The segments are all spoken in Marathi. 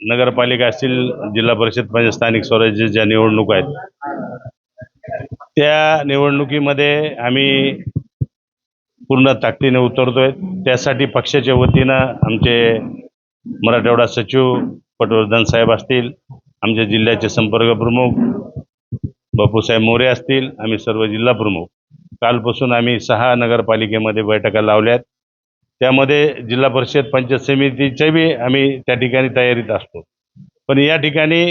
नगरपालिका असतील जिल्हा परिषद म्हणजे स्थानिक स्वराज्य ज्या निवडणूक आहेत त्या निवडणुकीमध्ये आम्ही पूर्ण ताकदीने उतरतोय. त्यासाठी पक्षाच्या वतीनं आमचे मराठवाडा सचिव पटवर्धन साहेब असतील आमच्या जिल्ह्याचे संपर्क प्रमुख बापूसाहेब मोरे असतील आम्ही सर्व जिल्हा प्रमुख. कालपासून आम्ही सहा नगरपालिकेमध्ये बैठका लावल्यात. त्यामध्ये जिल्हा परिषद पंचायत समितीच्या बी आम्ही त्या ठिकाणी तयारीत असतो. पण या ठिकाणी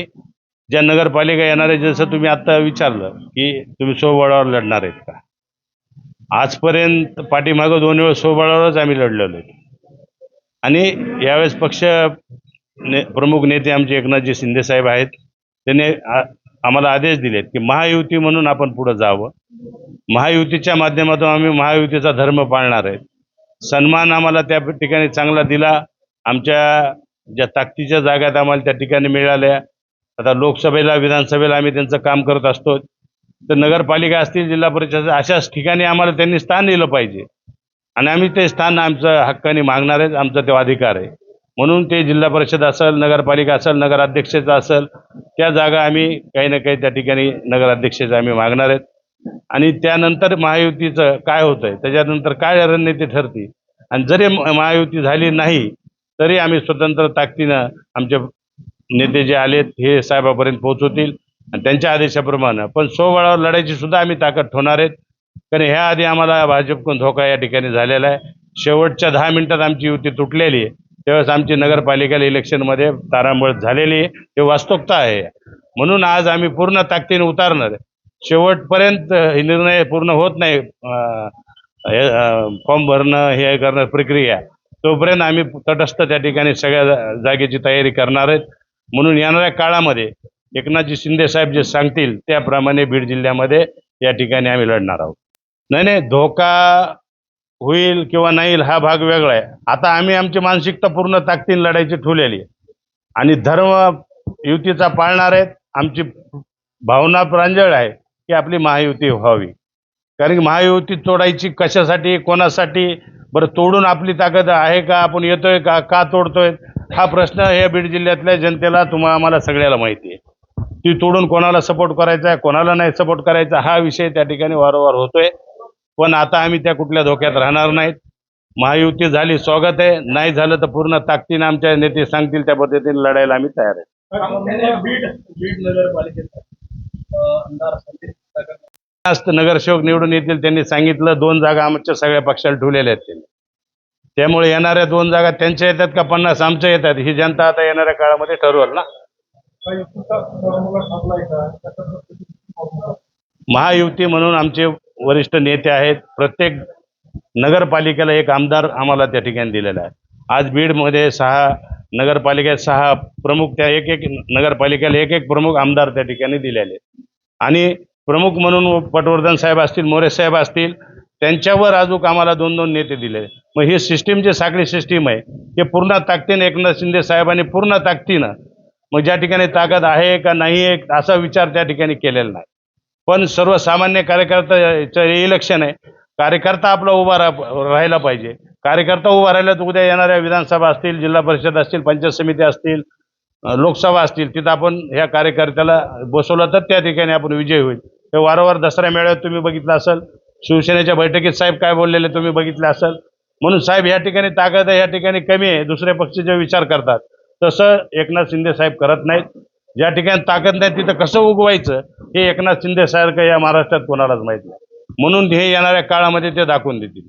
ज्या नगरपालिका येणार आहे जसं तुम्ही आत्ता विचारलं की तुम्ही सोबळावर लढणार आहेत का? आजपर्यंत पाठीमागं दोन वेळ सोबळावरच आम्ही लढलेलो आहे. आणि यावेळेस पक्ष ने प्रमुख नेते आमचे एकनाथजी शिंदेसाहेब आहेत. त्यांनी आम्हाला आदेश दिलेत की महायुती म्हणून आपण पुढं जावं. महायुतीच्या माध्यमातून आम्ही महायुतीचा धर्म पाळणार आहे सन्मान आम्हाला त्या ठिकाणी चांगला दिला. आमच्या ज्या ताकदीच्या जागा आम्हाला त्या ठिकाणी मिळाल्या. आता लोकसभेला विधानसभेला आम्ही त्यांचं काम करत असतो. तर नगरपालिका असतील जिल्हा परिषद अशाच ठिकाणी आम्हाला त्यांनी स्थान दिलं पाहिजे. आणि आम्ही ते स्थान आमचं हक्काने मागणार आहेत आमचा तो अधिकार आहे. म्हणून ते जिल्हा परिषद असेल नगरपालिका असेल नगराध्यक्षाचं असेल त्या जागा आम्ही काही ना काही त्या ठिकाणी नगराध्यक्षाचं आम्ही मागणार आहेत. आणि त्यानंतर महायुतीचं काय होतंय? त्याच्यानंतर काय रणनीती ठरते? आणि जरी महायुती झाली नाही तरी आम्ही स्वतंत्र ताकदीनं आमचे नेते जे आलेत हे साहेबापर्यंत पोहोचवतील आणि त्यांच्या आदेशाप्रमाणे. पण सोबळावर लढायची सुद्धा आम्ही ताकद ठेवणार आहेत. कारण ह्या आधी आम्हाला भाजपकडून धोका या ठिकाणी झालेला आहे. शेवटच्या दहा मिनिटात आमची युती तुटलेली आहे. त्यावेळेस आमची नगरपालिकेला इलेक्शनमध्ये तारांबळ झालेली आहे. हे वास्तवता आहे. म्हणून आज आम्ही पूर्ण ताकदीने उतारणार आहे. शेवटपर्यंत हे निर्णय पूर्ण होत नाही. हे, फॉर्म भरणं हे करणं प्रक्रिया. तोपर्यंत आम्ही तटस्थ त्या ठिकाणी सगळ्या जा- जागेची तयारी करणार आहेत. म्हणून येणाऱ्या काळामध्ये एकनाथजी शिंदे साहेब जे सांगतील त्याप्रमाणे बीड जिल्ह्यामध्ये या ठिकाणी आम्ही लढणार आहोत. नाही नाही धोका होईल किंवा नाही हा भाग वेगळा आहे. आता आम्ही आमची मानसिकता पूर्ण ताकदीन लढायची ठेवलेली आहे. आणि धर्म युतीचा पाळणार आहेत. आमची भावना प्रांजळ आहे. की आपली महायुती व्हावी. कारण की महायुती तोडायची कशासाठी कोणासाठी? बरं तोडून आपली ताकद आहे का? आपण येतोय का? का तोडतोय? हा प्रश्न हे बीड जिल्ह्यातल्या जनतेला तुम्हा आम्हाला सगळ्याला माहिती आहे. ती तोडून कोणाला सपोर्ट करायचा आहे कोणाला नाही सपोर्ट करायचा हा विषय त्या ठिकाणी वारंवार होतोय. पण आता आम्ही त्या कुठल्या धोक्यात राहणार नाहीत. महायुती झाली स्वागत आहे. नाही झालं तर पूर्ण ताकदीनं आमच्या नेते सांगतील त्या पद्धतीने लढायला आम्ही तयार आहे. जास्त नगरसेवक निवडून येतील त्यांनी सांगितलं दोन जागा आमच्या सगळ्या पक्षाला ठेवलेल्या आहेत त्यांनी. त्यामुळे येणाऱ्या दोन जागा त्यांच्या येतात का पन्नास आमच्या येतात? ही जनता आता येणाऱ्या काळामध्ये ठरवल ना. महायुती म्हणून आमचे वरिष्ठ नेते आहेत. प्रत्येक नगरपालिकेला एक आमदार आम्हाला त्या ठिकाणी दिलेला आहे. आज बीडमध्ये सहा नगरपालिकेत सहा प्रमुख त्या एक एक नगरपालिकेला एक एक प्रमुख आमदार त्या ठिकाणी दिलेले. आणि प्रमुख म्हणून पटवर्धन साहेब असतील मोरे साहेब असतील त्यांच्यावर अजून आम्हाला दोन दोन नेते दिले. मग ही सिस्टीम जी साखळी सिस्टीम आहे ते पूर्ण ताकदीनं एकनाथ शिंदे साहेबांनी पूर्ण ताकदीनं मग ज्या ठिकाणी ताकद आहे का नाही आहे असा विचार त्या ठिकाणी केलेला नाही. पण सर्वसामान्य कार्यकर्त्याचं इलेक्शन आहे कार्यकर्ता आपला उभा रा- राहायला पाहिजे. कार्यकर्ता उभा राहिला तर उद्या येणाऱ्या विधानसभा असतील जिल्हा परिषद असतील पंचायत समिती असतील लोकसभा असतील तिथं आपण ह्या कार्यकर्त्याला बसवलं तर त्या ठिकाणी आपण विजय होईल. हे वारंवार दसऱ्या मेळ्यात तुम्ही बघितलं असेल शिवसेनेच्या बैठकीत साहेब काय बोललेले तुम्ही बघितले असाल. म्हणून साहेब या ठिकाणी ताकद आहे या ठिकाणी कमी आहे दुसऱ्या पक्षाचे विचार करतात. तसं एकनाथ शिंदे साहेब करत नाहीत. ज्या ठिकाणी ताकद नाही तिथं कसं उगवायचं हे एकनाथ शिंदे सारखं या महाराष्ट्रात कोणालाच माहीत नाही. म्हणून हे येणाऱ्या काळामध्ये ते दाखवून देतील.